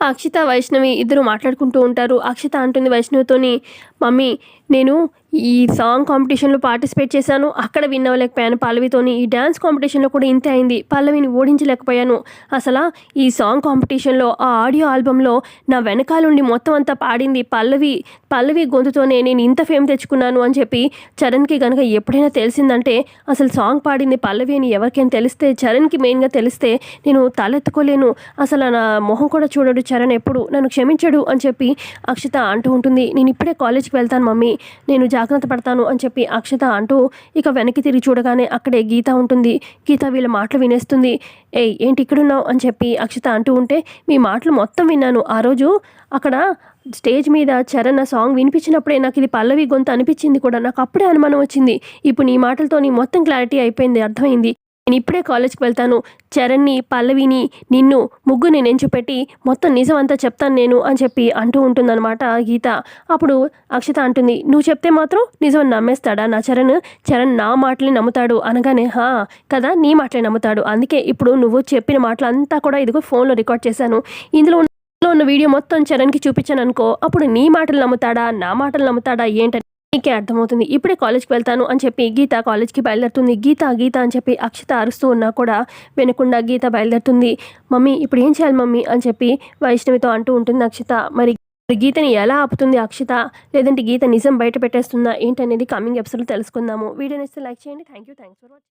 అక్షిత వైష్ణవి ఇద్దరు మాట్లాడుకుంటూ ఉంటారు. అక్షిత అంటుంది వైష్ణవితోని మమ్మీ నేను ఈ సాంగ్ కాంపిటీషన్లో పార్టిసిపేట్ చేశాను. అక్కడ విన్ అవ్వలేకపోయాను. పల్లవితోని ఈ డ్యాన్స్ కాంపిటీషన్లో కూడా ఇంతే అయింది. పల్లవిని ఓడించలేకపోయాను. అసలు ఈ సాంగ్ కాంపిటీషన్లో ఆ ఆడియో ఆల్బంలో నా వెనకాలండి మొత్తం అంతా పాడింది పల్లవి. పల్లవి గొంతుతోనే నేను ఇంత ఫేమ్ తెచ్చుకున్నాను అని చెప్పి చరణ్కి కనుక ఎప్పుడైనా తెలిసిందంటే అసలు సాంగ్ పాడింది పల్లవి అని ఎవరికైనా తెలిస్తే చరణ్కి మెయిన్గా తెలిస్తే నేను తలెత్తుకోలేను. అసలు నా మొహం కూడా చూడడు చరణ్ ఎప్పుడు. నన్ను క్షమించడు అని చెప్పి అక్షిత అంటూ ఉంటుంది. నేను ఇప్పుడే కాలేజ్కి వెళ్తాను మమ్మీ. నేను జాగ్రత్త పడతాను అని చెప్పి అక్షత అంటూ ఇక వెనక్కి తిరిగి చూడగానే అక్కడే గీత ఉంటుంది. గీత వీళ్ళ మాటలు వినేస్తుంది. ఏయ్ ఏంటి ఇక్కడున్నావు? అని చెప్పి అక్షత అంటూ ఉంటే మీ మాటలు మొత్తం విన్నాను. ఆ రోజు అక్కడ స్టేజ్ మీద చరణ్ సాంగ్ వినిపించినప్పుడే నాకు ఇది పల్లవి గొంతు అనిపించింది కూడా. నాకు అప్పుడే అనుమానం వచ్చింది. ఇప్పుడు నీ మాటలతో నీ మొత్తం క్లారిటీ అయిపోయింది అర్థమైంది. నేను ఇప్పుడే కాలేజ్కి వెళ్తాను. చరణ్ని పల్లవిని నిన్ను ముగ్గురిని నెంచుపెట్టి మొత్తం నిజం అంతా చెప్తాను నేను అని చెప్పి అంటూ ఉంటుందన్నమాట గీత. అప్పుడు అక్షిత అంటుంది నువ్వు చెప్తే మాత్రం నిజం నమ్మేస్తాడా నా చరణ్? చరణ్ నా మాటలే నమ్ముతాడు. అనగానే హా కదా నీ మాటలే నమ్ముతాడు. అందుకే ఇప్పుడు నువ్వు చెప్పిన మాటలు అంతా కూడా ఇదిగో ఫోన్లో రికార్డ్ చేశాను. ఇందులో ఉన్న- ఇందులో ఉన్న వీడియో మొత్తం చరణ్కి చూపించాను అనుకో అప్పుడు నీ మాటలు నమ్ముతాడా? నా మాటలు నమ్ముతాడా? ఏంటని నీకే అర్థమవుతుంది. ఇప్పుడే కాలేజ్కి వెళ్తాను అని చెప్పి గీత కాలేజ్కి బయలుదేరుతుంది. గీత గీత అని చెప్పి అక్షిత అరుస్తూ ఉన్నా కూడా వినకుండా గీత బయలుదేరుతుంది. మమ్మీ ఇప్పుడు ఏం చేయాలి మమ్మీ? అని చెప్పి వైష్ణవితో అంటూ ఉంటుంది అక్షిత. మరి గీతని ఎలా ఆపుతుంది అక్షిత? లేదంటే గీత నిజం బయట పెట్టేస్తుందా? ఏంటనేది కమింగ్ ఎపిసోడ్లో తెలుసుకుందాము. వీడియో నచ్చితే లైక్ చేయండి. Thank you thanks for watching